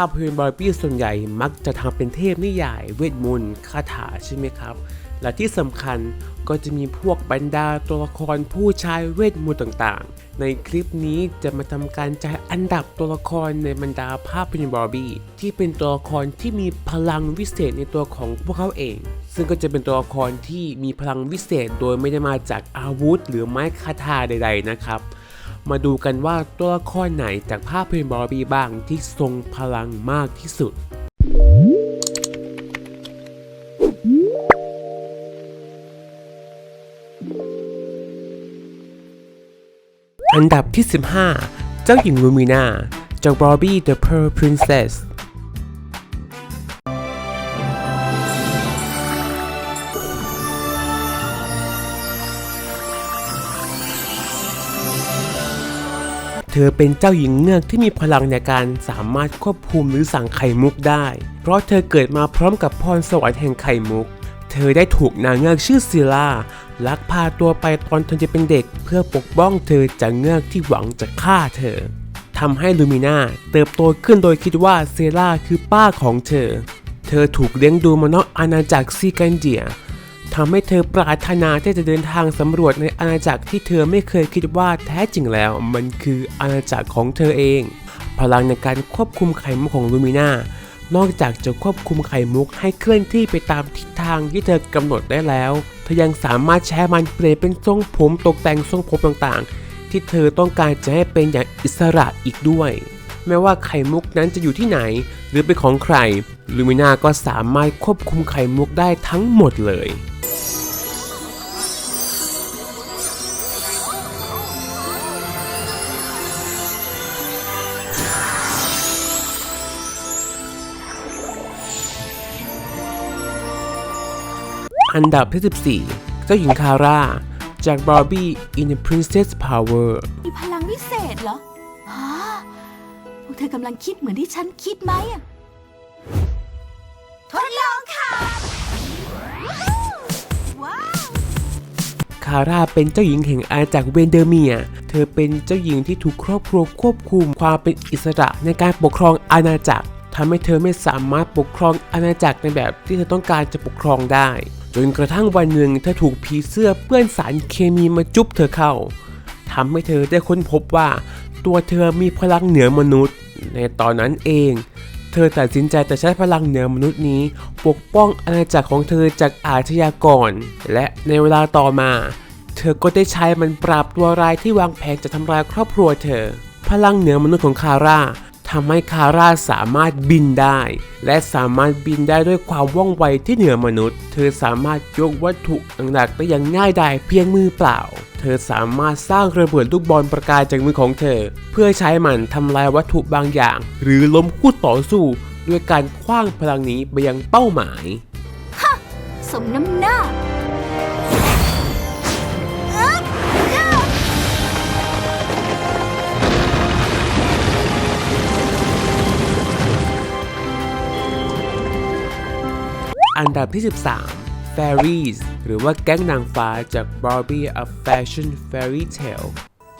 าพยนตร์บาร์บี้ส่วนใหญ่มักจะทำเป็นเทพนิยายเวทมนต์คาถาใช่ไหมครับ และที่สำคัญก็จะมีพวกบรรดาตัวละครผู้ใช้เวทมนต์ต่างๆ ในคลิปนี้จะมาทำการจัดอันดับตัวละครในบรรดาภาพยนตร์บาร์บี้ที่เป็นตัวละครที่มีพลังวิเศษในตัวของพวกเขาเอง ซึ่งก็จะเป็นตัวละครที่มีพลังวิเศษโดยไม่ได้มาจากอาวุธ หรือไม้คาถาใด ๆ นะครับ มาดูกันว่าตัวละครไหนจากภาพยนตร์บาร์บี้บ้างที่ทรงพลังมากที่สุด อันดับที่ 15 เจ้าหญิงลูมิน่าจาก Barbie the Pearl Princess เธอเป็นเจ้าหญิงเงือกที่มีพลังในการสามารถควบคุมหรือสั่งไข่มุกได้ เพราะเธอเกิดมาพร้อมกับพรสวรรค์แห่งไข่มุก เธอได้ถูกนางเงือกชื่อซิล่าลักพาตัวไปตอนเธอจะเป็นเด็ก เพื่อปกป้องเธอจากเงือกที่หวังจะฆ่าเธอทำให้ลูมิน่าเติบโตขึ้นโดยคิดว่าเซล่าคือป้าของเธอ เธอถูกเลี้ยงดูมานอกอาณาจักรซีกันเดีย ทำให้เธอปรารถนาที่จะเดินทางสำรวจในอาณาจักรที่เธอไม่เคยคิดว่าแท้จริงแล้ว มันคืออาณาจักรของเธอเอง พลังในการควบคุมไข่มุกของลูมิน่านอกจากจะควบคุมไข่มุกให้เคลื่อนที่ไปตามทิศทางที่เธอกำหนดได้แล้ว เธอยังสามารถใช้มันเปลี่ยนเป็นทรงผมตกแต่งทรงผมต่างๆ ที่เธอต้องการจะให้เป็นอย่างอิสระอีกด้วย แม้ว่าไข่มุกนั้นจะอยู่ที่ไหน หรือเป็นของใคร ลูมิน่าก็สามารถควบคุมไข่มุกได้ทั้งหมดเลยอันดับที่ 14 เจ้าหญิงคาร่า จาก Barbie in the Princess Power มีพลังวิเศษเหรอฮะ เธอกำลังคิดเหมือนที่ฉันคิดไหมอะทดลองค่ะ ว้าว คาร่าเป็นเจ้าหญิงแห่งอาณาจักรเวนเดอร์เมีย เธอเป็นเจ้าหญิงที่ถูกครอบครัวควบคุมความเป็นอิสระในการปกครองอาณาจักรทำให้เธอไม่สามารถปกครองอาณาจักรในแบบที่เธอต้องการจะปกครองได้ จนกระทั่งวันหนึ่งเธอถูกผีเสื้อเปื้อนสารเคมีมาจุ๊บเธอเข้าทำให้เธอได้ค้นพบว่า ตัวเธอมีพลังเหนือมนุษย์ ในตอนนั้นเอง เธอตัดสินใจจะใช้พลังเหนือมนุษย์นี้ ปกป้องอาณาจักรของเธอจากอาชญากร และในเวลาต่อมา เธอก็ได้ใช้มันปราบตัวร้ายที่วางแผนจะทำลายครอบครัวเธอ พลังเหนือมนุษย์ของคาร่า ทำให้คาร่าสามารถบินได้ และสามารถบินได้ด้วยความว่องไวที่เหนือมนุษย์ เธอสามารถยกวัตถุหนักๆได้อย่างง่ายดายเพียงมือเปล่า เธอสามารถสร้างระเบิดลูกบอลประกายจากมือของเธอ เพื่อใช้มันทำลายวัตถุบางอย่าง หรือล้มคู่ต่อสู้ ด้วยการคว้างพลังนี้ไปยังเป้าหมาย ฮะ สมน้ำหน้า อันดับที่ 13 Fairies หรือว่าแก๊งนางฟ้าจาก Barbie a Fashion Fairy Tale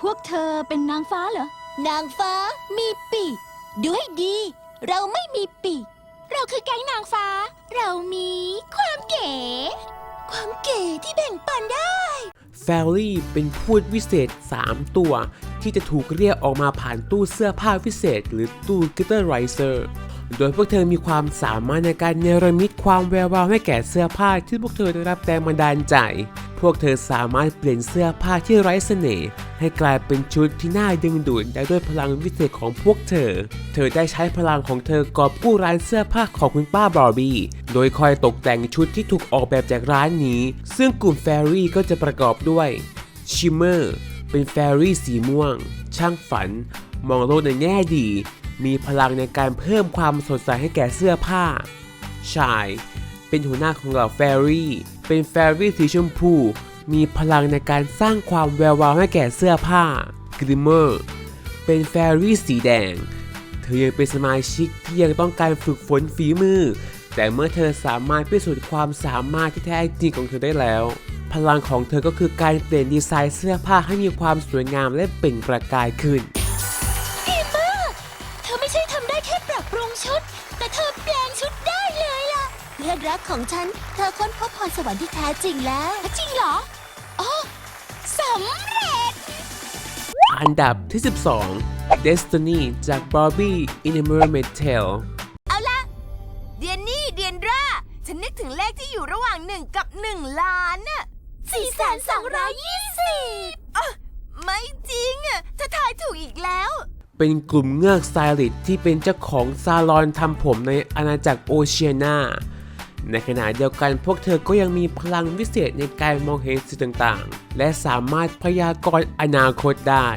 พวกเธอเป็นนางฟ้าเหรอ นางฟ้ามีปีกดูให้ดี เราไม่มีปีก เราคือแก๊งนางฟ้า เรามีความเก๋ ความเก๋ที่แบ่งปันได้ Fairy เป็นพูดวิเศษ 3 ตัว ที่จะถูกเรียกออกมาผ่านตู้เสื้อผ้าวิเศษ หรือตู้ Glitter Riser โดยพวกเธอมีความสามารถในการเนรมิตความแวววาวให้แก่เสื้อผ้าที่พวกเธอได้รับแรงบันดาลใจ พวกเธอสามารถเปลี่ยนเสื้อผ้าที่ไร้เสน่ห์ให้กลายเป็นชุดที่น่าดึงดูดได้ด้วยพลังวิเศษของพวกเธอ เธอได้ใช้พลังของเธอกอบกู้ร้านเสื้อผ้าของคุณป้าบาร์บี้ โดยคอยตกแต่งชุดที่ถูกออกแบบจากร้านนี้ ซึ่งกลุ่มแฟรี่ก็จะประกอบด้วยชิมเมอร์เป็นแฟรี่สีม่วง ช่างฝัน มองโลกในแง่ดี มีพลังในการเพิ่มความสดใสให้แก่เสื้อผ้า ชาย เป็นหัวหน้าของเหล่าแฟรี่ เป็นแฟรี่สีชมพู มีพลังในการสร้างความแวววาวให้แก่เสื้อผ้ากริมเมอร์ เป็นแฟรี่สีแดง เธอยังเป็นสมาชิกที่ยังต้องการฝึกฝนฝีมือ แต่เมื่อเธอสามารถพิสูจน์ความสามารถที่แท้จริงของเธอได้แล้ว พลังของเธอก็คือการเปลี่ยนดีไซน์เสื้อผ้าให้มีความสวยงามและเปล่งประกายขึ้น ของฉัน เธอค้นพบพรสวรรค์ที่แท้จริงแล้ว จริงเหรออ๋อสำเร็จ อันดับที่ 12 Destiny จาก Barbie in a Mermaid Tale เอาละเดียนนี่ เดียนราฉันนึกถึงเลขที่อยู่ระหว่างหนึ่งกับหนึ่งล้านน่ะสี่แสนสองร้อยยี่สิบไม่จริงอะเธอทายถูกอีกแล้ว เป็นกลุ่มเงือกสไตลิสต์ที่เป็นเจ้าของซาลอนทำผมในอาณาจักรโอเชียนา ในขณะเดียวกันพวกเธอก็ยังมีพลังวิเศษในการมองเห็นสิ่งต่างๆ และสามารถพยากรณ์อนาคตได้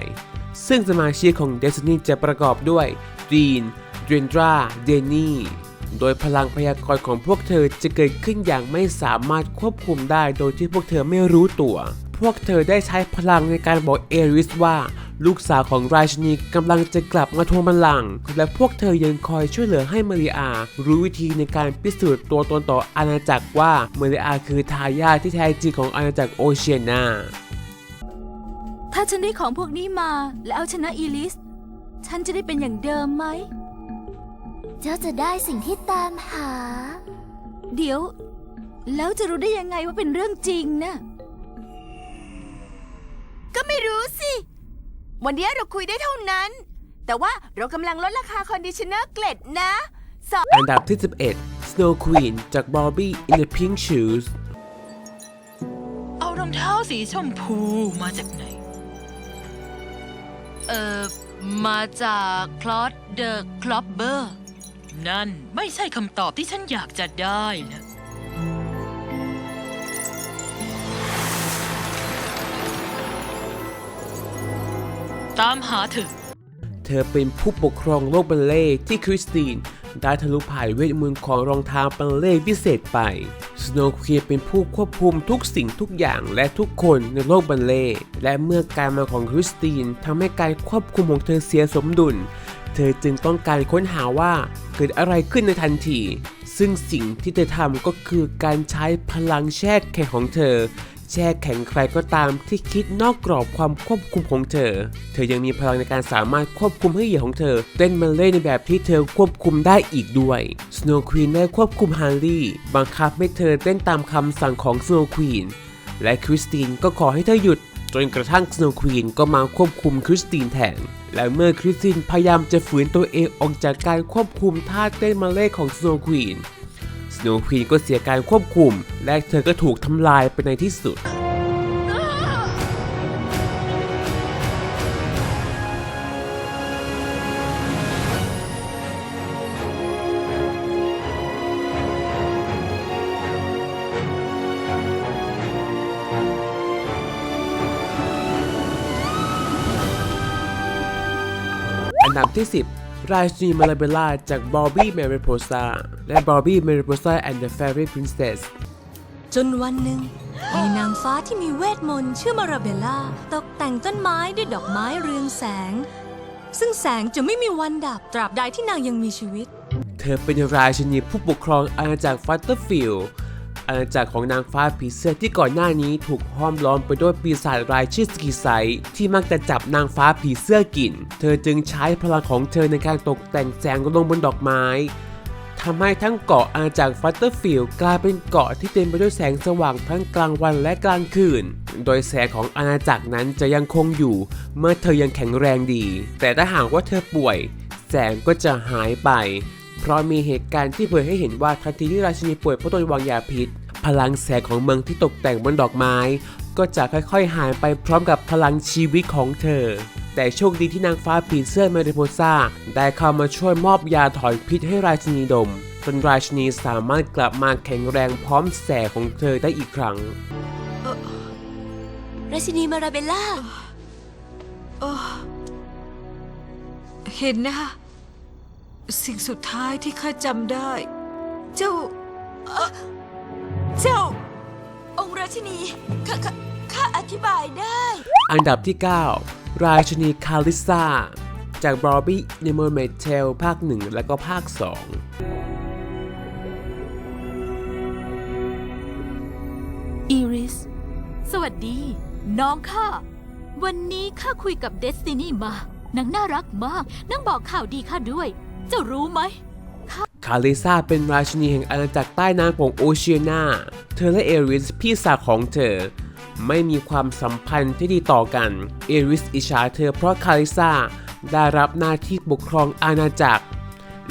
ซึ่งสมาชิกของ Destiny จะประกอบด้วยดีนเดรนดราเดนี่โดยพลังพยากรณ์ของพวกเธอจะเกิดขึ้นอย่างไม่สามารถควบคุมได้โดยที่พวกเธอไม่รู้ตัว พวกเธอได้ใช้พลังในการบอกเอริสว่า ลูกสาวของราชินีกำลังจะกลับมาทวงบัลลังก์และพวกเธอยังคอยช่วยเหลือให้มาริอา รู้วิธีในการพิสูจน์ตัวตนต่ออาณาจักรว่ามาริอาคือทายาทที่แท้จริงของอาณาจักรโอเชียนา ถ้าฉันได้ของพวกนี้มาแล้วเอาชนะอีลิส ฉันจะได้เป็นอย่างเดิมไหม เจ้าจะได้สิ่งที่ตามหา เดี๋ยว แล้วจะรู้ได้ยังไงว่าเป็นเรื่องจริงนะ ก็ไม่รู้สิ วันนี้เราคุยได้เท่านั้น แต่ว่าเรากำลังลดราคาคอนดิชเนอร์เกล็ดนะสองอันดับที่ 11 Snow Queen จาก Barbie in the Pink Shoes เอารองเท้าสีชมพูมาจากไหน เอ่อ มาจากคลอสเดอะคลอบเบอร์ นั่นไม่ใช่คำตอบที่ฉันอยากจะได้นะ ตามหาเธอ เธอเป็นผู้ปกครองโลกบัลเล่ที่คริสตินได้ทะลุผ่านเวทมนต์ของรองเท้าบัลเล่พิเศษไป สโนว์ควีนเป็นผู้ควบคุมทุกสิ่งทุกอย่างและทุกคนในโลกบัลเล่ และเมื่อการมาของคริสตินทำให้การควบคุมของเธอเสียสมดุล เธอจึงต้องการค้นหาว่าเกิดอะไรขึ้นในทันที ซึ่งสิ่งที่เธอทำก็คือการใช้พลังแช่แข็งของเธอ แช่แข็งใครก็ตามที่คิดนอกกรอบความควบคุมของเธอ เธอยังมีพลังในการสามารถควบคุมให้เหยื่อของเธอ เต้นบัลเล่ต์ในแบบที่เธอควบคุมได้อีกด้วย Snow Queen ได้ควบคุมฮาร์ลี่บังคับให้เธอเต้นตามคำสั่งของ Snow Queen และคริสตินก็ขอให้เธอหยุด จนกระทั่ง Snow Queen ก็มาควบคุมคริสตินแทนและเมื่อคริสตินพยายามจะฝืนตัวเองออกจากการควบคุมท่าเต้นบัลเล่ต์ของ Snow Queen Snow Queen ก็เสียการควบคุม และเธอก็ถูกทำลายไปในที่สุดอันดับที่ 10 ราชินีมาลาเบล่าจากบอบบี้แมริโพซา และบอบบี้แมริโพซา and the Fairy Princess จนวันหนึ่งมีนางฟ้าที่มีเวทมนต์ชื่อมาราเบลล่าตกแต่งต้นไม้ด้วยดอกไม้เรืองแสง ซึ่งแสงจะไม่มีวันดับตราบใดที่นางยังมีชีวิต เธอเป็นราชินีผู้ปกครองอาณาจักรฟัตเตอร์ฟิลด์อาณาจักรของนางฟ้าผีเสื้อที่ก่อนหน้านี้ถูกห้อมล้อมไปด้วยปีศาจรายชื่อสกีไซที่มักจะจับนางฟ้าผีเสื้อกิน เธอจึงใช้พลังของเธอในการตกแต่งแสงลงบนดอกไม้ ทำให้ทั้งเกาะอาณาจักรฟัตเตอร์ฟิลด์กลายเป็นเกาะที่เต็มไปด้วยแสงสว่างทั้งกลางวันและกลางคืน โดยแสงของอาณาจักรนั้นจะยังคงอยู่ เมื่อเธอยังแข็งแรงดี แต่ถ้าหากว่าเธอป่วย แสงก็จะหายไป เพราะมีเหตุการณ์ที่เผยให้เห็นว่าทันทีที่ราชินีป่วยเพราะโดนวางยาพิษ พลังแสงของเมืองที่ตกแต่งบนดอกไม้ ก็จะค่อยๆหายไปพร้อมกับพลังชีวิตของเธอ แต่โชคดีที่นางฟ้าผีเสื้อเมริโพซาได้เข้ามาช่วยมอบยาถอนพิษให้ราชินีดม จนราชินีสามารถกลับมาแข็งแรงพร้อมแสงของเธอได้อีกครั้ง ราชินีมาราเบลล่า เห็นนะคะสิ่งสุดท้ายที่ข้าจำได้ เจ้าเอ่อเจ้า องค์ราชินีข้าข้าข้าอธิบายได้ อันดับที่ 9 ราชินีคาลิซาจากบ a ร์บี้ในเมอร์เมดเทลภาค 1 และก็ภาค 2 อีริส สวัสดี น้องข้า วันนี้ข้าคุยกับเดสตินีมานางน่ารักมากนางบอกข่าวดีข้าด้วย เจ้ารู้ไหมคาลิซาเป็นราชินีแห่งอาณาจักรใต้น้ำของโอเชียนา เธอและเอริสพี่สาวของเธอ ไม่มีความสัมพันธ์ที่ดีต่อกันเอริสอิจฉาเธอเพราะคาลิซาได้รับหน้าที่ปกครองอาณาจักร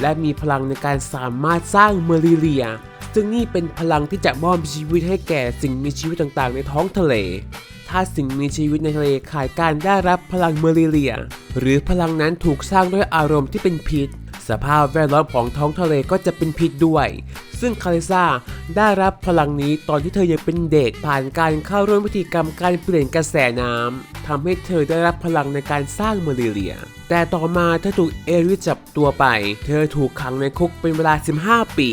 และมีพลังในการสามารถสร้างเมริเลีย ซึ่งนี่เป็นพลังที่จะมอบชีวิตให้แก่สิ่งมีชีวิตต่างๆ ในท้องทะเล ถ้าสิ่งมีชีวิตในทะเลขาดการได้รับพลังเมริเลีย หรือพลังนั้นถูกสร้างด้วยอารมณ์ที่เป็นพิษ สภาพแวดล้อมของท้องทะเลก็จะเป็นพิษด้วย ซึ่งคาริซาได้รับพลังนี้ตอนที่เธอยังเป็นเด็กผ่านการเข้าร่วมพิธีกรรมการเปลี่ยนกระแสน้ำทำให้เธอได้รับพลังในการสร้างเมาริเลีย แต่ต่อมาเธอถูกเอริสจับตัวไป เธอถูกขังในคุกเป็นเวลา 15 ปี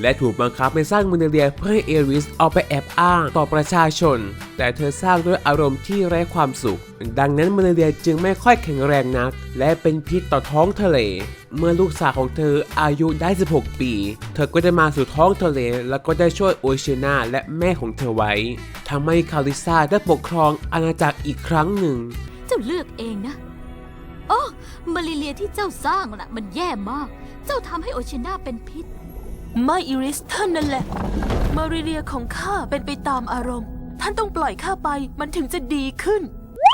และถูกบังคับให้สร้างเมอริเลียเพื่อให้เอริสเอาไปแอบอ้างต่อประชาชน แต่เธอสร้างด้วยอารมณ์ที่ไร้ความสุข ดังนั้นเมอริเลียจึงไม่ค่อยแข็งแรงนัก และเป็นพิษต่อท้องทะเล เมื่อลูกสาวของเธออายุได้ 16 ปี เธอก็ได้มาสู่ท้องทะเล แล้วก็ได้ช่วยโอเชียนาและแม่ของเธอไว้ทำให้คาริซาได้ปกครองอาณาจักรอีกครั้งหนึ่ง เจ้าเลือกเองนะโอ้มาริเลียที่เจ้าสร้างน่ะมันแย่มาก เจ้าทำให้โอเชน่าเป็นพิษ ไม่อิริสท่านนั่นแหละ มาริเลียของข้าเป็นไปตามอารมณ์ ท่านต้องปล่อยข้าไปมันถึงจะดีขึ้น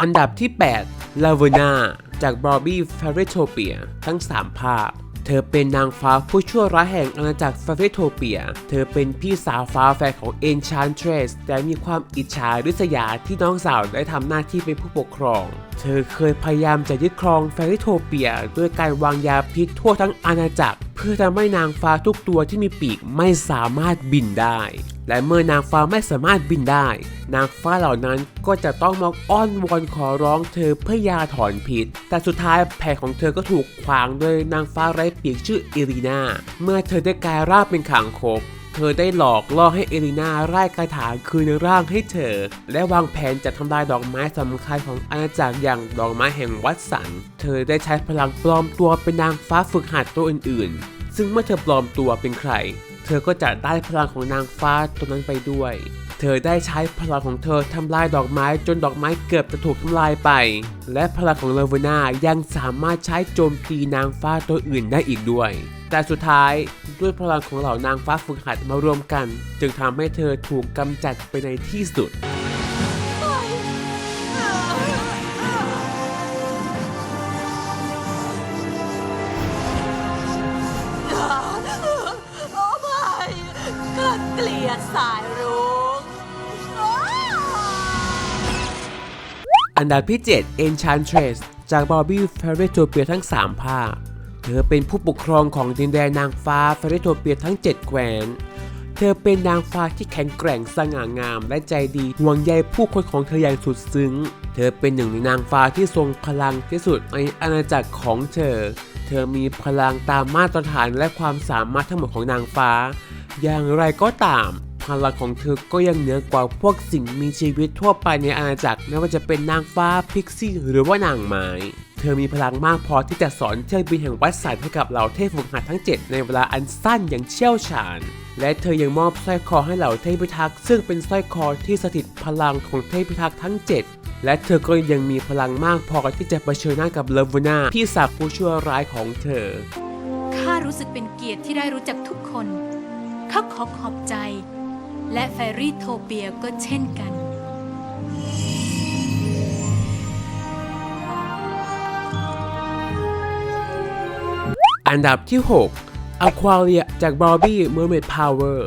อันดับที่ 8 ลาเวนาจากบอบบี้ฟ a เรโทเปีย ทั้ง 3 ภาค เธอเป็นนางฟ้าผู้ชั่วร้ายแห่งอาณาจักรฟาเรโทเปีย เธอเป็นพี่สาวฟ้าแฝดของเอนชานเทรสแต่มีความอิจฉาริษยาที่น้องสาวได้ทำหน้าที่เป็นผู้ปกครอง เธอเคยพยายามจะยึดครองฟาเรโทเปียด้วยการวางยาพิษทั่วทั้งอาณาจักร เพื่อทำให้นางฟ้าทุกตัวที่มีปีกไม่สามารถบินได้ และเมื่อนางฟ้าไม่สามารถบินได้ นางฟ้าเหล่านั้นก็จะต้องมาอ้อนวอนขอร้องเธอเพื่อยาถอนพิษ แต่สุดท้ายแผนของเธอก็ถูกขวางโดยนางฟ้าไร้ปีกชื่อเอรีนาเมื่อเธอได้กลายร่างเป็นขางคกเธอได้หลอกล่อให้เอรีนาไล่คาถาคืนร่างให้เธอ และวางแผนจะทำลายดอกไม้สำคัญของอาณาจักรอย่างดอกไม้แห่งวัดสัน เธอได้ใช้พลังปลอมตัวเป็นนางฟ้าฝึกหัดตัวอื่นๆ ซึ่งเมื่อเธอปลอมตัวเป็นใคร เธอก็จะได้พลังของนางฟ้าตัวนั้นไปด้วย เธอได้ใช้พลังของเธอทำลายดอกไม้จนดอกไม้เกือบจะถูกทำลายไป และพลังของเลเวนายังสามารถใช้โจมตีนางฟ้าตัวอื่นได้อีกด้วยแต่สุดท้ายด้วยพลังของเหล่านางฟ้าฝึกหัดมารวมกัน จึงทำให้เธอถูกกำจัดไปในที่สุด สายรุ้งอันดับที่ 7 Enchantress จาก Bobby f a r r e t o p i a ทั้ง 3 ภาค เธอเป็นผู้ปกครองของดินแดนนางฟ้า f a r r e t o p i a ทั้ง 7 แคว้น เธอเป็นนางฟ้าที่แข็งแกร่งสง่างามและใจดี ห่วงใยผู้คนของเธออย่างสุดซึ้ง เธอเป็นหนึ่งในนางฟ้าที่ทรงพลังที่สุดในอาณาจักรของเธอ เธอมีพลังตามมาตรฐานและความสามารถทั้งหมดของนางฟ้า อย่างไรก็ตาม พลังของเธอก็ยังเหนือกว่าพวกสิ่งมีชีวิตทั่วไปในอาณาจักรไม่ว่าจะเป็นนางฟ้าพิกซี่หรือว่านางไม้เธอมีพลังมากพอที่จะสอนเที่ยวบินแห่งวัดสันให้กับเหล่าเทพฝึกหัดทั้ง 7 ในเวลาอันสั้นอย่างเชี่ยวชาญ และเธอยังมอบสร้อยคอให้เหล่าเทพพิทักษ์ซึ่งเป็นสร้อยคอที่สถิตพลังของเทพพิทักษ์ทั้ง 7 และเธอก็ยังมีพลังมากพอที่จะเผชิญหน้ากับเลวนาพี่สาวผู้ชั่วร้ายของเธอ ข้ารู้สึกเป็นเกียรติที่ได้รู้จักทุกคน ข้าขอขอบใจ และแฟรี่โทเปียก็เช่นกัน อันดับที่ 6 Aquaria จาก Barbie Mermaid Power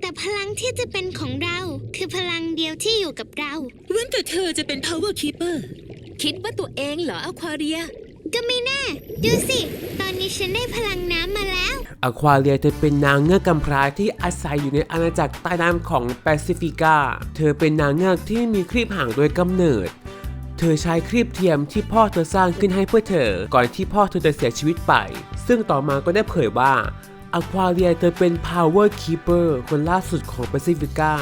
แต่พลังที่จะเป็นของเรา คือพลังเดียวที่อยู่กับเราเว้นแต่เธอจะเป็น power keeper คิดว่าตัวเองเหรออควาเรีย ก็ไม่แน่ ดูสิ ตอนนี้ฉันได้พลังน้ำมาแล้ว อควาเรียเธอเป็นนางเงือกกำพร้าที่อาศัยอยู่ในอาณาจักรใต้น้ำของแปซิฟิกา เธอเป็นนางเงือกที่มีครีบห่างโดยกำเนิด เธอใช้ครีบเทียมที่พ่อเธอสร้างขึ้นให้เพื่อเธอ ก่อนที่พ่อเธอจะเสียชีวิตไป ซึ่งต่อมาก็ได้เผยว่าอควาเรียเธอเป็น power keeper คนล่าสุดของแปซิฟิกา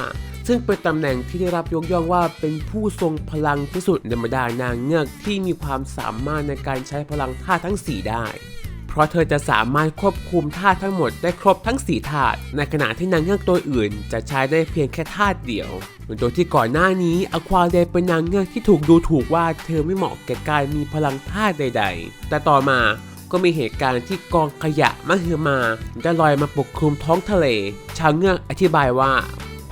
ซึ่งเป็นตำแหน่งที่ได้รับยกย่องว่าเป็นผู้ทรงพลังที่สุดในบรรดานางเงือกที่มีความสามารถในการใช้พลังธาตุทั้ง 4 ได้ เพราะเธอจะสามารถควบคุมธาตุทั้งหมดได้ครบทั้ง4ธาตุในขณะที่นางเงือกตัวอื่น จะใช้ได้เพียงแค่ธาตุเดียวโดยที่ก่อนหน้านี้อควาเดเป็นนางเงือกที่ถูกดูถูกว่าเธอไม่เหมาะแก่การมีพลังธาตุใด ๆ แต่ต่อมาก็มีเหตุการณ์ที่กองขยะมหึมาได้ลอยมาปกคลุมท้องทะเล ชาวเงือกอธิบายว่า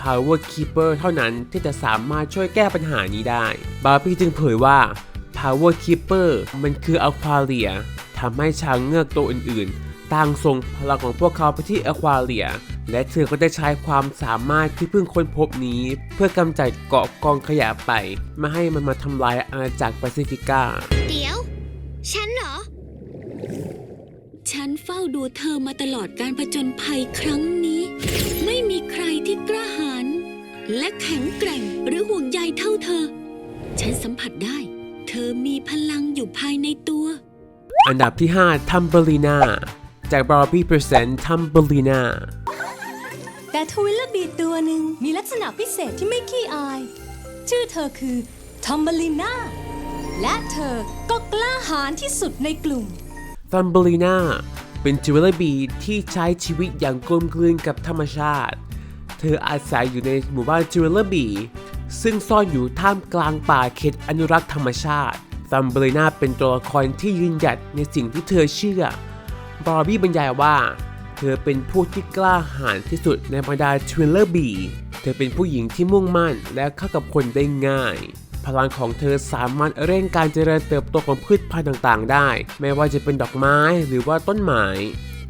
Power Keeper เท่านั้นที่จะสามารถช่วยแก้ปัญหานี้ได้ บาร์บี้จึงเผยว่า Power Keeper มันคืออควาเรียทำให้ชาวเงือกตัวอื่นๆ ต่างส่งพลังของพวกเขาไปที่อควาเรีย และเธอก็ได้ใช้ความสามารถที่เพิ่งค้นพบนี้ เพื่อกำจัดเกาะกองขยะไป ไม่ให้มันมาทำลายอาณาจักรแปซิฟิกา เดี๋ยว ฉันเหรอ ฉันเฝ้าดูเธอมาตลอดการผจญภัยครั้งนี้ ไม่มีใครที่กล้าหาญ และแข็งแกร่งหรือห่วงใยเท่าเธอ ฉันสัมผัสได้ เธอมีพลังอยู่ภายในตัว อันดับที่ 5 ทัมเบอรีนาจากบาร์บี้เพรสเซนต์ทัมเบอรีนาแต่ทวิลเลอร์บีตัวหนึ่งมีลักษณะพิเศษที่ไม่ขี้อาย ชื่อเธอคือทอมเบลิน่าและเธอก็กล้าหาญที่สุดในกลุ่มซัมเบลีนาเป็นจิวเวลบีที่ใช้ชีวิตอย่างกลมกลืนกับธรรมชาติ เธออาศัยอยู่ในหมู่บ้านจิวเวลบีซึ่งซ่อนอยู่ท่ามกลางป่าเขตอนุรักษ์ธรรมชาติซัมเบลีนาเป็นตัวละครที่ยืนหยัดในสิ่งที่เธอเชื่อบาร์บี้บรรยายว่า เธอเป็นผู้ที่กล้าหาญที่สุดในบรรดาทริลเลอร์บีเธอเป็นผู้หญิงที่มุ่งมั่นและเข้ากับคนได้ง่าย พลังของเธอสามารถเร่งการเจริญเติบโตของพืชพันธุ์ต่างๆ ได้ ไม่ว่าจะเป็นดอกไม้หรือว่าต้นไม้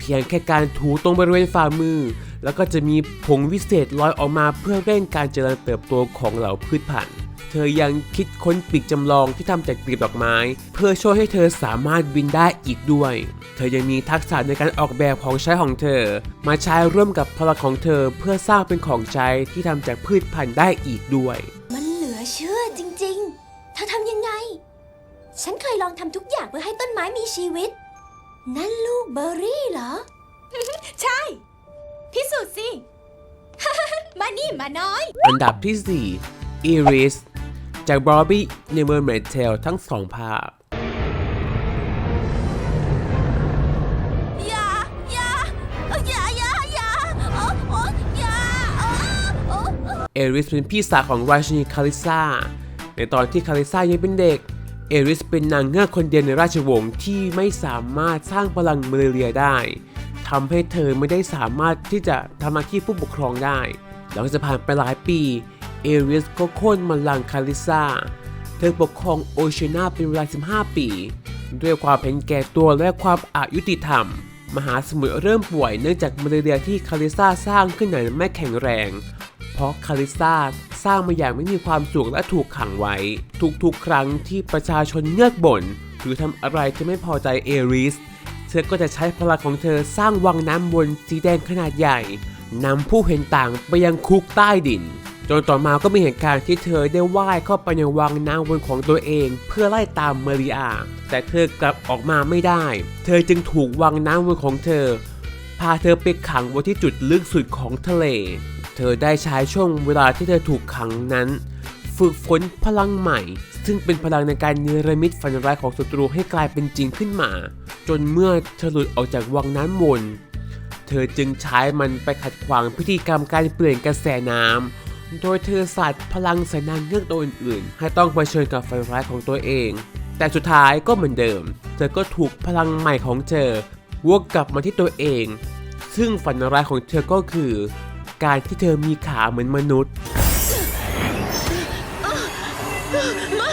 พียงแค่การถูตรงบริเวณฝ่ามือ แล้วก็จะมีผงวิเศษลอยออกมาเพื่อเร่งการเจริญเติบโตของเหล่าพืชพันธุ์เธอยังคิดค้นปีกจำลองที่ทำจากกลีบดอกไม้ เพื่อช่วยให้เธอสามารถบินได้อีกด้วย เธอยังมีทักษะในการออกแบบของใช้ของเธอ มาใช้ร่วมกับพลังของเธอเพื่อสร้างเป็นของใช้ที่ทำจากพืชพันธุ์ได้อีกด้วย มันเหลือเชื่อจริงๆ เธอทำยังไง ฉันเคยลองทำทุกอย่างเพื่อให้ต้นไม้มีชีวิต นั่นลูกเบอร์รี่เหรอ ใช่ พิสูจน์สิ มานี่มาน้อย อันดับที่4 Iris จาก Barbie Never m e t a l ทั้งสองภาพ อย่า อย่าเอ้ยอย่า อย่า อย่าโอ้โอ้อย่าโอ้โอ้เอริสเป็นพี่สาวของราชินีคาริซาในตอนที่คาริซายังเป็นเด็ก เอริสเป็นนางเงือกคนเดียวในราชวงศ์ที่ไม่สามารถสร้างพลังมาเลเรียได้ทำให้เธอไม่ได้สามารถที่จะทำหน้าที่ผู้ปกครองได้ หลังจากผ่านไปหลายปี เอริสก็โค่นบัลลังคาริซาเธอปกครองโอเชนาเป็นเวลา 15 ปี ด้วยความเห็นแก่ตัวและความอายุติธรรม มหาสมุทรเริ่มป่วยเนื่องจากมาเลเรียที่คาริซาสร้างขึ้นนั้นไม่แข็งแรง เพราะคาริซา สร้างมาอย่างไม่มีความสุขและถูกขังไว้ ทุกๆ ครั้งที่ประชาชนเงือกบ่น หรือทำอะไรที่ไม่พอใจเอริส เธอก็จะใช้พลังของเธอสร้างวังน้ำวนสีแดงขนาดใหญ่นำผู้เห็นต่างไปยังคุกใต้ดินจนต่อมาก็มีเหตุการณ์ที่เธอได้ว่ายเข้าไปในวังน้ำวนของตัวเอง เพื่อไล่ตามเมริอา แต่เธอกลับออกมาไม่ได้ เธอจึงถูกวังน้ำวนของเธอ พาเธอไปขังไว้ที่จุดลึกสุดของทะเล เธอได้ใช้ช่วงเวลาที่เธอถูกขังนั้น ฝึกฝนพลังใหม่ ซึ่งเป็นพลังในการเนรมิตฝันร้ายของศัตรูให้กลายเป็นจริงขึ้นมา จนเมื่อเธอหลุดออกจากวังน้ำมนต์เธอจึงใช้มันไปขัดขวางพิธีกรรมการเปลี่ยนกระแสน้ำโดยเธอสาดพลังใส่นางเงือกตัวอื่นๆ ให้ต้องเผชิญกับฝันร้ายของตัวเอง แต่สุดท้ายก็เหมือนเดิม เธอก็ถูกพลังใหม่ของเธอวกกลับมาที่ตัวเอง ซึ่งฝันร้ายของเธอก็คือ การที่เธอมีขาเหมือนมนุษย์ ไม่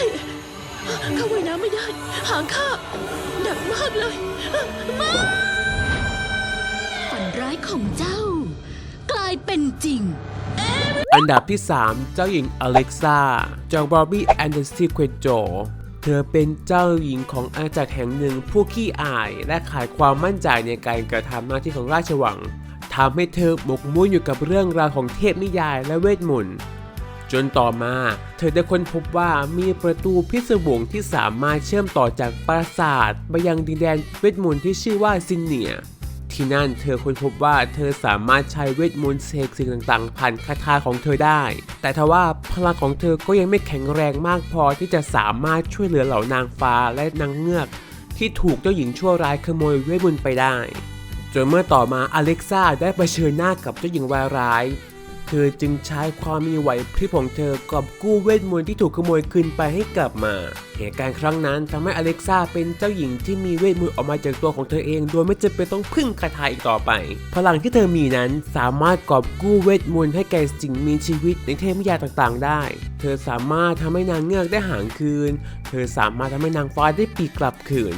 ข้าว่ายน้ำไม่ได้ หางข้าหนักมากเลยฝันร้ายของเจ้า กลายเป็นจริง อันดับที่ 3 เจ้าหญิงอเล็กซ่าจาก Barbie and the Secret Door เธอเป็นเจ้าหญิงของอาณาจักรแห่งหนึ่งผู้ขี้อาย และขาดความมั่นใจในการกระทำหน้าที่ของราชวัง ทำให้เธอหมกมุ่นอยู่กับเรื่องราวของเทพนิยายและเวทมนต์จนต่อมา เธอได้ค้นพบว่ามีประตูพิศวงที่สามารถเชื่อมต่อจากปราสาทไปยังดินแดนเวทมนต์ที่ชื่อว่าซินเนีย ที่นั่นเธอค้นพบว่าเธอสามารถใช้เวทมนต์เสกสิ่งต่างๆ ผ่านคาถาของเธอได้ แต่ทว่าพลังของเธอก็ยังไม่แข็งแรงมากพอที่จะสามารถช่วยเหลือเหล่านางฟ้าและนางเงือก ที่ถูกเจ้าหญิงชั่วร้ายขโมยเวทมนต์ไปได้ จนเมื่อต่อมาอเล็กซ่าได้เผชิญหน้ากับเจ้าหญิงวายร้าย เธอจึงใช้ความมีไหวพริบของเธอกอบกู้เวทมนต์ที่ถูกขโมยคืนไปให้กลับมา เหตุการณ์ครั้งนั้นทำให้อเล็กซ่าเป็นเจ้าหญิงที่มีเวทมนต์ออกมาจากตัวของเธอเอง โดยไม่จำเป็นต้องพึ่งคาถาอีกต่อไป พลังที่เธอมีนั้นสามารถกอบกู้เวทมนต์ให้แก่สิ่งมีชีวิตในเทพยาต่างๆ ได้ เธอสามารถทำให้นางเงือกได้หางคืน เธอสามารถทำให้นางฟ้าได้ปีกกลับคืน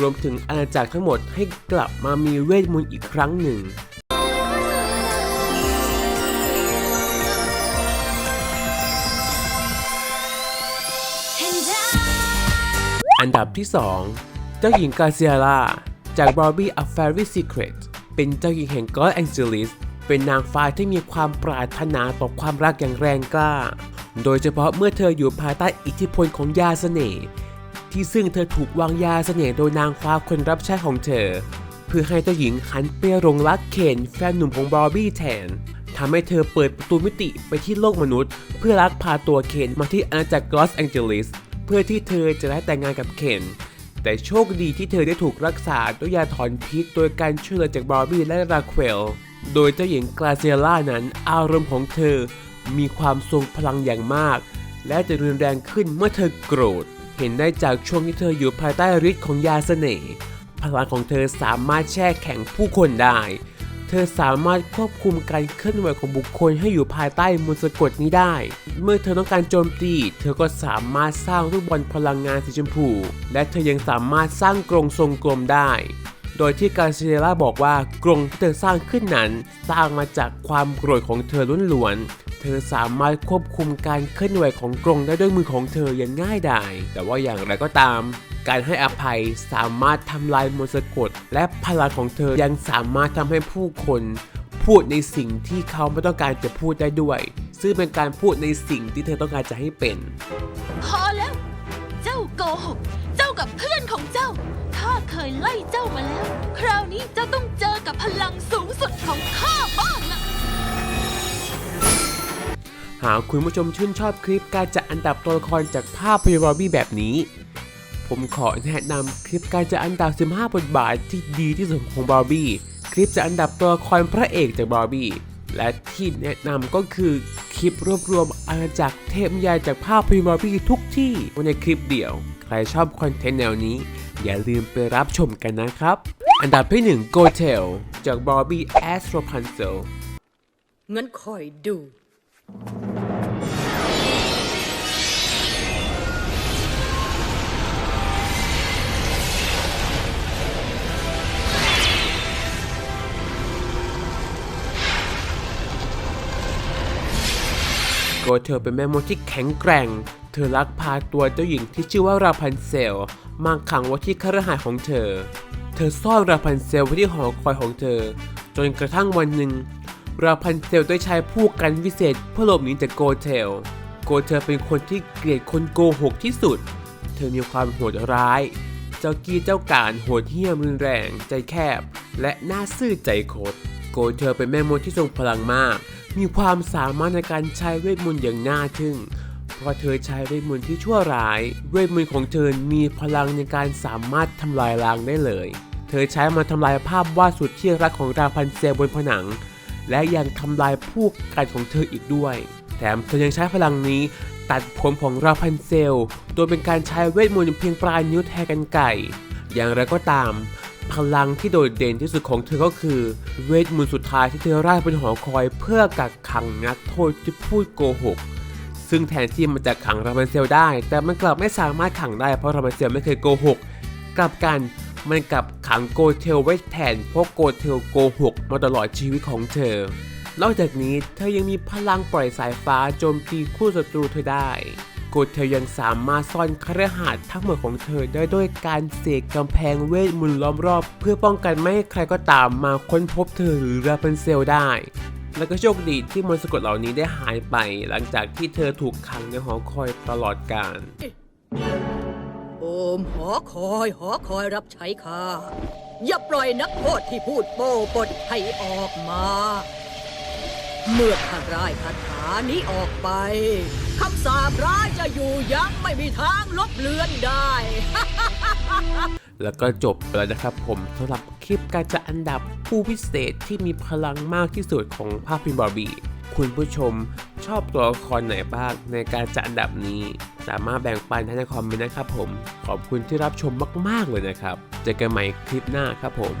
รวมถึงอาณาจักรทั้งหมดให้กลับมามีเวทมนต์อีกครั้งหนึ่ง อันดับที่ 2 เจ้าหญิงกาเซียร่าจากบ Barbie A Fairy Secret เป็นเจ้าหญิงแห่ง God Angelis เป็นนางฟ้าที่มีความปรารถนาต่อความรักอย่างแรงกล้า โดยเฉพาะเมื่อเธออยู่ภายใต้อิทธิพลของยาเสน่ห์ ที่ซึ่งเธอถูกวางยาเสน่ห์โดยนางฟ้าคนรับใช้ของเธอ เพื่อให้เจ้าหญิงหันไปหลงรักเคนแฟนหนุ่มของบาร์บี้แทนทำให้เธอเปิดประตูมิติไปที่โลกมนุษย์ เพื่อลักพาตัวเคนมาที่อาณาจักรลอสแองเจลิสเพื่อที่เธอจะได้แต่งงานกับเคนแต่โชคดีที่เธอได้ถูกรักษาด้วยยาถอนพิษโดยการช่วยเหลือจากบาร์บี้และราเควล โดยเจ้าหญิงกลาเซียล่านั้นอารมณ์ของเธอมีความทรงพลังอย่างมาก และจะรุนแรงขึ้นเมื่อเธอโกรธ เห็นได้จากช่วงที่เธออยู่ภายใต้ฤทธิ์ของยาเสน่ห์พลังของเธอสามารถแช่แข็งผู้คนได้ เธอสามารถควบคุมการเคลื่อนไหวของบุคคลให้อยู่ภายใต้มนต์สะกดนี้ได้ เมื่อเธอต้องการโจมตี เธอก็สามารถสร้างลูกบอลพลังงานสีชมพู และเธอยังสามารถสร้างกรงทรงกลมได้ โดยที่การเซเล่าบอกว่ากรงที่เธอสร้างขึ้นนั้น สร้างมาจากความโกรธของเธอล้วนๆ เธอสามารถควบคุมการเคลื่อนไหวของกรงได้ด้วยมือของเธออย่างง่ายดาย แต่ว่าอย่างไรก็ตาม การให้อภัยสามารถทำลายมนต์สะกด และพลังของเธอยังสามารถทำให้ผู้คนพูดในสิ่งที่เขาไม่ต้องการจะพูดได้ด้วย ซึ่งเป็นการพูดในสิ่งที่เธอต้องการจะให้เป็น พอแล้ว เจ้าโกหก เจ้ากับเพื่อนของเจ้า ข้าเคยไล่เจ้ามาแล้ว คราวนี้เจ้าต้องเจอกับพลังสูงสุดของข้าบ้างละ หากคุณผู้ชมชื่นชอบคลิปการจัดอันดับตัวละครจากภาพยนตร์บาร์บี้แบบนี้ ผมขอแนะนำคลิปการจัดอันดับ 15 บทบาทที่ดีที่สุดของบาร์บี้ คลิปจัดอันดับตัวละครพระเอกจากบาร์บี้ และที่แนะนำก็คือคลิปรวบรวมอาณาจักรเทพนิยายจากภาพยนตร์บาร์บี้ทุกที่ในคลิปเดียว ใครชอบคอนเทนต์แนวนี้ อย่าลืมไปรับชมกันนะครับ อันดับที่1 Go Tell จาก Barbie Astro Pencil งั้นคอยดู โกเธอเป็นแม่มดที่แข็งแกร่ง เธอลักพาตัวเจ้าหญิงที่ชื่อว่าราพันเซล มาขังไว้ที่คฤหาสน์ของเธอ เธอซ่อนราพันเซลไว้ที่หอคอยของเธอ จนกระทั่งวันหนึ่ง ราพันเซลได้ใช้ผู้กันวิเศษเพื่อหลบหนีจากโกเทล โกเธอเป็นคนที่เกลียดคนโกหกที่สุด เธอมีความโหดร้าย เจ้ากี้เจ้าการโหดเหี้ยมรุนแรง ใจแคบ และน่าซื่อใจคตรโกเธอเป็นแม่มดที่ทรงพลังมาก มีความสามารถในการใช้เวทมนต์อย่างน่าทึ่ง เพราะเธอใช้เวทมนต์ที่ชั่วร้าย เวทมนต์ของเธอมีพลังในการสามารถทำลายล้างได้เลย เธอใช้มาทำลายภาพวาดสุดที่รักของราพันเซลบนผนัง และยังทำลายผู้กันของเธออีกด้วย แถมเธอยังใช้พลังนี้ตัดผมของราพันเซล โดยเป็นการใช้เวทมนต์เพียงปลายนิ้วแทนกันไก่ อย่างไรก็ตาม พลังที่โดดเด่นที่สุดของเธอก็คือ เวทมนต์สุดท้ายที่เธอร่างเป็นหอคอยเพื่อกักขังนักโทษที่พูดโกหก ซึ่งแทนที่มันจะขังราพันเซลได้ แต่มันกลับไม่สามารถขังได้เพราะราพันเซลไม่เคยโกหก กลับกัน มันกลับขังโกเทลไว้แทนเพราะโกเทลโกหกมาตลอดชีวิตของเธอ นอกจากนี้เธอยังมีพลังปล่อยสายฟ้าโจมตีคู่ศัตรูเธอได้ โกเทลยังสามารถซ่อนคฤหาสน์ทั้งหมดของเธอได้ด้วยการเสกกำแพงเวทมนต์ล้อมรอบ เพื่อป้องกันไม่ให้ใครก็ตามมาค้นพบเธอหรือราพันเซลได้แล้วก็โชคดีที่มนต์สะกดเหล่านี้ได้หายไปหลังจากที่เธอถูกขังในหอคอยตลอดกาล มหอคอยหอคอยรับใช้ข้า อย่าปล่อยนักโทษที่พูดโป้ปดให้ออกมา เมื่อข้าร่ายคาถานี้ออกไปคำสาปร้ายจะอยู่ยั้งไม่มีทางลบเลือนได้ แล้วก็จบไปแล้วนะครับผมสำหรับคลิปการจัดอันดับผู้พิเศษที่มีพลังมากที่สุดของภาพพิมพ์บาร์บี้คุณผู้ชมชอบตัวละครไหนบ้างในการจัดอันดับนี้ สามารถแบ่งปันให้ในคอมเมนต์นะครับผม ขอบคุณที่รับชมมาก ๆ เลยนะครับ เจอกันใหม่คลิปหน้าครับผม